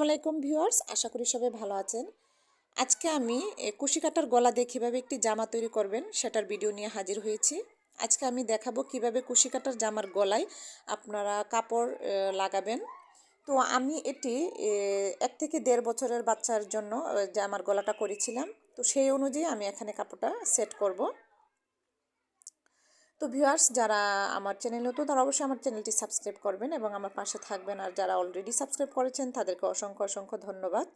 আসসালামু আলাইকুম ভিউয়ার্স, আশা করি সবাই ভালো আছেন। আজকে আমি কুশি কাটার গলা দিয়ে কীভাবে একটি জামা তৈরি করবেন সেটার ভিডিও নিয়ে হাজির হয়েছি। আজকে আমি দেখাবো কীভাবে কুশি কাটার জামার গলায় আপনারা কাপড় লাগাবেন। তো আমি এটি এক থেকে দেড় বছরের বাচ্চার জন্য জামার গলাটা করেছিলাম, তো সেই অনুযায়ী আমি এখানে কাপড়টা সেট করব। তো ভিউয়ার্স যারা আমার চ্যানেল নতুন, তারা অবশ্যই আমার চ্যানেলটি সাবস্ক্রাইব করবেন এবং আমার পাশে থাকবেন। আর যারা অলরেডি সাবস্ক্রাইব করেছেন, তাদেরকে অসংখ্য অসংখ্য ধন্যবাদ।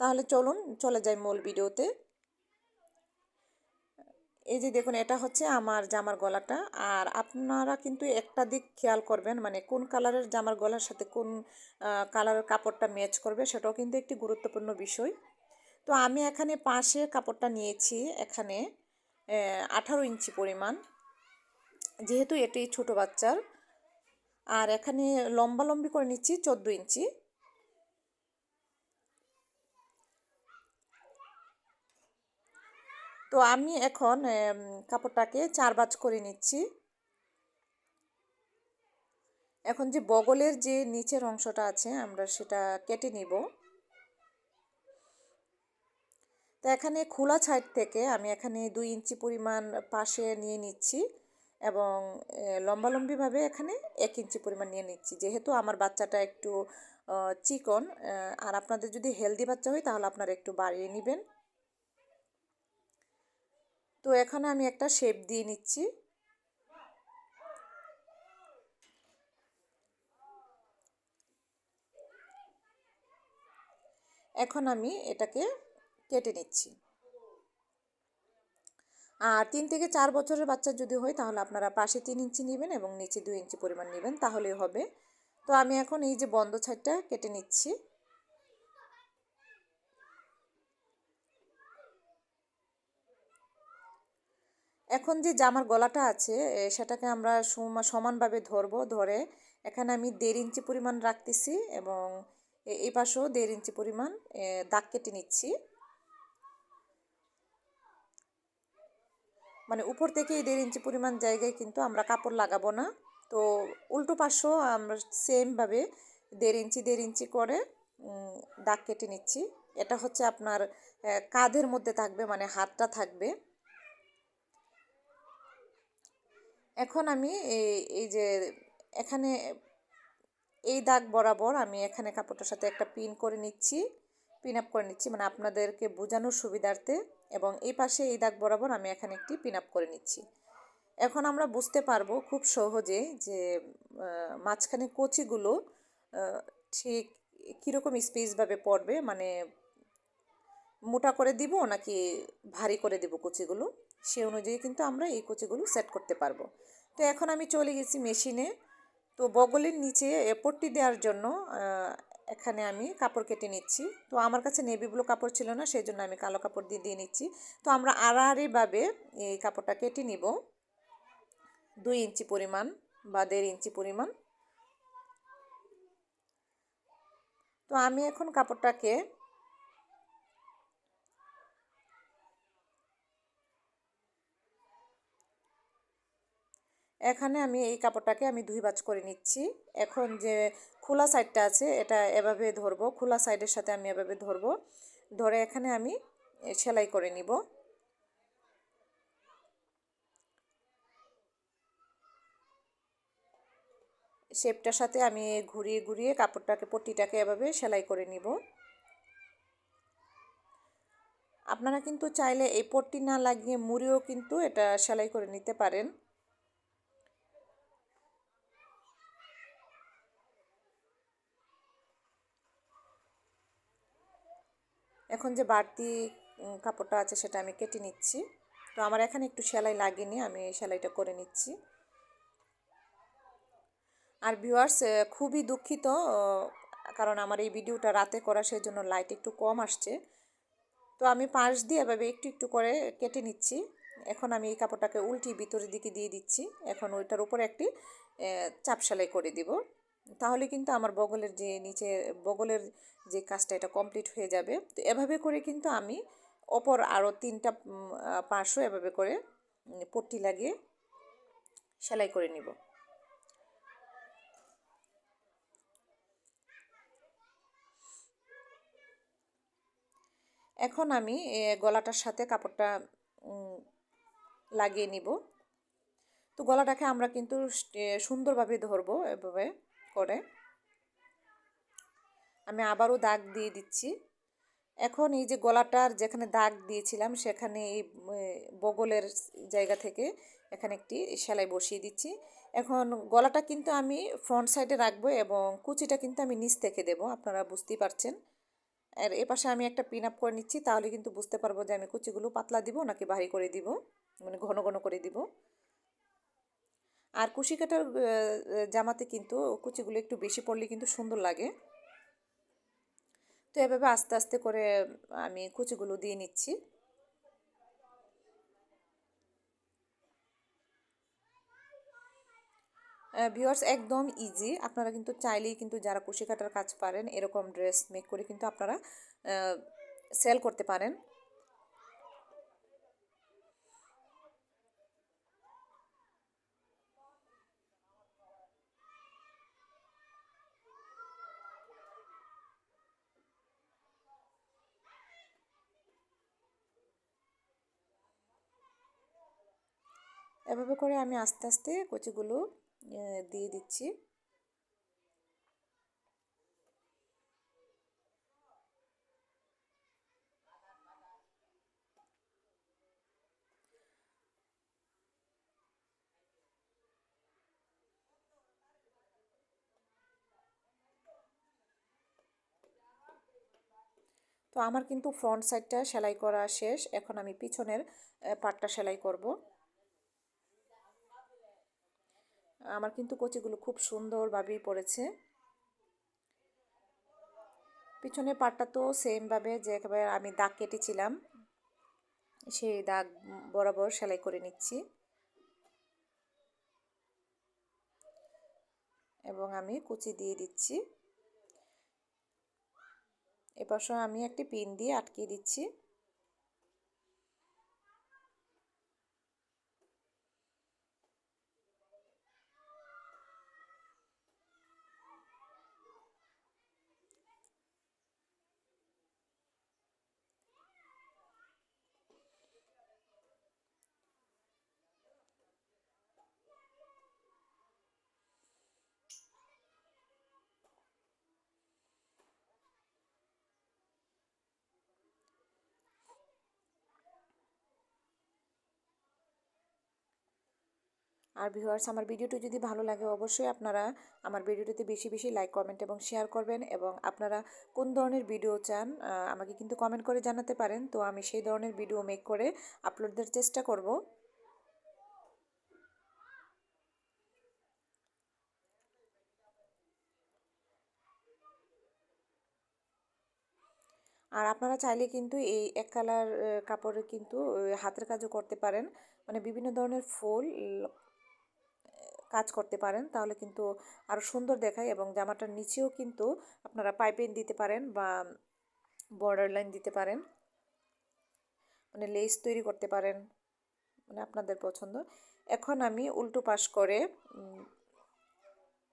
তাহলে চলুন, চলে যাই মূল ভিডিওতে। এই যে দেখুন, এটা হচ্ছে আমার জামার গলাটা। আর আপনারা কিন্তু একটা দিক খেয়াল করবেন মানে কোন কালারের জামার গলার সাথে কোন কালারের কাপড়টা ম্যাচ করবে, সেটাও কিন্তু একটি গুরুত্বপূর্ণ বিষয়। তো আমি এখানে পাশে কাপড়টা নিয়েছি, এখানে। আঠারো ইঞ্চি পরিমাণ, যেহেতু এটি ছোট বাচ্চার। আর এখানে লম্বা লম্বি করে নিচ্ছি চোদ্দ ইঞ্চি। তো আমি এখন কাপড়টাকে চার বাজ করে নিচ্ছি। এখন যে বগলের যে নিচের অংশটা আছে, আমরা সেটা কেটে নিব। তো এখানে খোলা সাইড থেকে আমি এখানে দুই ইঞ্চি পরিমাণ পাশে নিয়ে নিচ্ছি এবং লম্বালম্বিভাবে এখানে এক ইঞ্চি পরিমাণ নিয়ে নিচ্ছি। যেহেতু আমার বাচ্চাটা একটু চিকন আর আপনাদের যদি হেলদি বাচ্চা হয় তাহলে আপনারা একটু বাড়িয়ে নেবেন। তো এখানে আমি একটা শেপ দিয়ে নিচ্ছি। এখন আমি এটাকে কেটে নিচ্ছি। আর তিন থেকে চার বছরের বাচ্চা যদি হয়, তাহলে আপনারা পাশে তিন ইঞ্চি নেবেন এবং নিচে দুই ইঞ্চি পরিমাণ নেবেন তাহলেই হবে। তো আমি এখন এই যে বন্ধ ছাইডটা কেটে নিচ্ছি। এখন যে জামার গলাটা আছে সেটাকে আমরা সমানভাবে ধরবো, ধরে এখানে আমি দেড় ইঞ্চি পরিমাণ রাখতেছি এবং এই পাশেও দেড় ইঞ্চি পরিমাণ দাগ কেটে নিচ্ছি। মানে উপর থেকে এই দেড় ইঞ্চি পরিমাণ জায়গায় কিন্তু আমরা কাপড় লাগাবো না। তো উল্টো পাশেও আমরা সেমভাবে দেড় ইঞ্চি দেড় ইঞ্চি করে দাগ কেটে নিচ্ছি। এটা হচ্ছে আপনার কাঁধের মধ্যে থাকবে মানে হাতটা থাকবে। এখন আমি এই যে এখানে এই দাগ বরাবর আমি এখানে কাপড়টার সাথে একটা পিন করে নিচ্ছি। পিন আপ করে নিচ্ছি মানে আপনাদেরকে বোঝানোর সুবিধার্থে। এবং এই পাশে এই দাগ বরাবর আমি এখানে একটি পিন আপ করে নিচ্ছি। এখন আমরা বুঝতে পারব খুব সহজে যে মাঝখানে কচিগুলো ঠিক কীরকম স্পেসভাবে পড়বে মানে মোটা করে দিব নাকি ভারী করে দেব কুচিগুলো? সে অনুযায়ী কিন্তু আমরা এই কুচিগুলো সেট করতে পারব। তো এখন আমি চলে গেছি মেশিনে তো বগলের নিচে পট্টি দেওয়ার জন্য এখানে আমি কাপড় কেটে নিচ্ছি। তো আমার কাছে নেভি ব্লু কাপড় ছিল না সেই জন্য আমি কালো কাপড় দিয়ে দিয়ে নিচ্ছি। তো আমরা আড়াআড়িভাবে এই কাপড়টা কেটে নিব। দুই ইঞ্চি পরিমাণ বা দেড় ইঞ্চি পরিমাণ। তো আমি এখন কাপড়টাকে এখানে আমি এই কাপড়টাকে আমি দুই বাজ করে নিচ্ছি। এখন যে খোলা সাইডটা আছে, এটা এভাবে ধরবো, খোলা সাইডের সাথে আমি এভাবে ধরবো। ধরে এখানে আমি সেলাই করে নিব। শেপটার সাথে আমি ঘুরিয়ে ঘুরিয়ে কাপড়টাকে, পট্টিটাকে এভাবে সেলাই করে নিব। আপনারা কিন্তু চাইলে এই পট্টি না লাগিয়ে মুড়িও কিন্তু এটা সেলাই করে নিতে পারেন। এখন যে বাড়তি কাপড়টা আছে সেটা আমি কেটে নিচ্ছি। তো আমার এখানে একটু সেলাই লাগেনি, আমি সেলাইটা করে নিচ্ছি। আর ভিউয়ার্স খুবই দুঃখিত কারণ আমার এই ভিডিওটা রাতে করা সেই জন্য লাইট একটু কম আসছে। তো আমি পাশ দিয়ে এভাবে একটু একটু করে কেটে নিচ্ছি। এখন আমি এই কাপড়টাকে উল্টি ভিতরের দিকে দিয়ে দিচ্ছি। এখন ওইটার উপরে একটি চাপ সেলাই করে দিব। তাহলে কিন্তু আমার বগলের যে নিচে, বগলের যে কাজটা এটা কমপ্লিট হয়ে যাবে। তো এভাবে করে কিন্তু আমি অপর আরও তিনটা পার্শ্ব এভাবে করে পট্টি লাগিয়ে সেলাই করে নিব। এখন আমি গলাটার সাথে কাপড়টা লাগিয়ে নিব। তো গলাটাকে আমরা কিন্তু সুন্দরভাবে ধরবো এভাবে। করে। আমি আবারও দাগ দিয়ে দিচ্ছি। এখন এই যে গলাটার যেখানে দাগ দিয়েছিলাম, সেখানে এই বগলের জায়গা থেকে এখানে একটি সেলাই বসিয়ে দিচ্ছি। এখন গলাটা কিন্তু আমি ফ্রন্ট সাইডে রাখব এবং কুচিটা কিন্তু আমি নিচ থেকে দেবো, আপনারা বুঝতেই পারছেন। আর এ পাশে আমি একটা পিন আপ করে নিচ্ছি, তাহলে কিন্তু বুঝতে পারব যে আমি কুচিগুলো পাতলা দিব নাকি ভারী করে দিব মানে ঘন ঘন করে দিব। আর কুশি কাটার জামাতে কিন্তু কুচিগুলো একটু বেশি পড়লে কিন্তু সুন্দর লাগে। তো এভাবে আস্তে আস্তে করে আমি কুচিগুলো দিয়ে নিচ্ছি। ভিউয়ার্স একদম ইজি আপনারা কিন্তু চাইলেই কিন্তু যারা কুশি কাটার কাজ পারেন, এরকম ড্রেস মেক করে কিন্তু আপনারা সেল করতে পারেন। এভাবে করে আমি আস্তে আস্তে কুচিগুলো দিয়ে দিচ্ছি। তো আমার কিন্তু ফ্রন্ট সাইডটা সেলাই করা শেষ। এখন আমি পিছনের পাটটা সেলাই করব। আমার কিন্তু কচিগুলো খুব সুন্দরভাবেই পড়েছে। পিছনের পাটটা তো সেমভাবে যে একেবারে আমি দাগ কেটেছিলাম, সেই দাগ বরাবর সেলাই করে নিচ্ছি। এবং আমি কুচি দিয়ে দিচ্ছি। এপাশে আমি একটি পিন দিয়ে আটকে দিচ্ছি। আর ভিউয়ার্স, আমার ভিডিওটি যদি ভালো লাগে অবশ্যই আপনারা আমার ভিডিওটিতে বেশি বেশি লাইক, কমেন্ট এবং শেয়ার করবেন এবং আপনারা কোন ধরনের ভিডিও চান আমাকে কিন্তু কমেন্ট করে জানাতে পারেন। তো আমি সেই ধরনের ভিডিও মেক করে আপলোড দেওয়ার চেষ্টা করব। আর আপনারা চাইলে কিন্তু এই এক কালার কাপড়ে কিন্তু হাতের কাজও করতে পারেন। মানে বিভিন্ন ধরনের ফুল কাজ করতে পারেন, তাহলে কিন্তু আরও সুন্দর দেখায় এবং জামাটার নিচেও কিন্তু আপনারা পাইপিং দিতে পারেন বা বর্ডার লাইন দিতে পারেন। মানে লেস তৈরি করতে পারেন মানে আপনাদের পছন্দ। এখন আমি উল্টো পাশ করে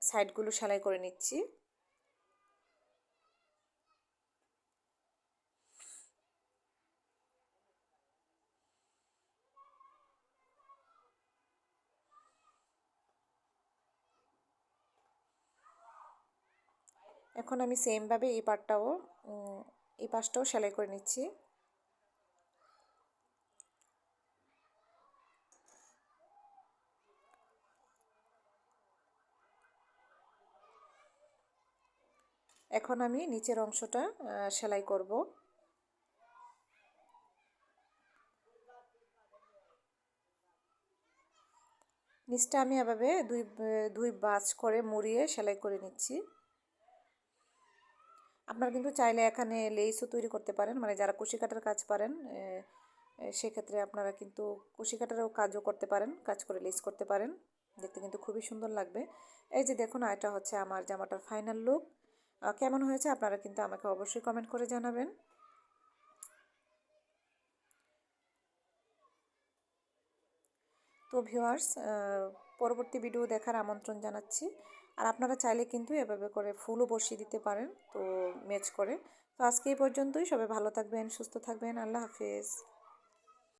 সাইডগুলো সেলাই করে নিচ্ছি। এখন আমি সেমভাবে এই পাটটাও এই পাশটাও সেলাই করে নিচ্ছি। এখন আমি নিচের অংশটা সেলাই করব। নিচটা আমি এভাবে দুই দুই বাজ করে মুড়িয়ে সেলাই করে নিচ্ছি। আপনারা কিন্তু চাইলে এখানে লেসও তৈরি করতে পারেন মানে যারা কুশি কাটার কাজ পারেন সেক্ষেত্রে আপনারা কিন্তু কুশি কাটারও কাজও করতে পারেন, কাজ করে লেস করতে পারেন। দেখতে কিন্তু খুবই সুন্দর লাগবে। এই যে দেখুন এটা হচ্ছে আমার জামাটার ফাইনাল লুক কেমন হয়েছে আপনারা কিন্তু আমাকে অবশ্যই কমেন্ট করে জানাবেন। তো ভিউয়ার্স পরবর্তী ভিডিও দেখার আমন্ত্রণ জানাচ্ছি। আর আপনারা চাইলে কিন্তু এভাবে করে ফুলও বসিয়ে দিতে পারেন, তো ম্যাচ করে। তো আজকে এই পর্যন্তই, সবাই ভালো থাকবেন, সুস্থ থাকবেন, আল্লাহ হাফেজ।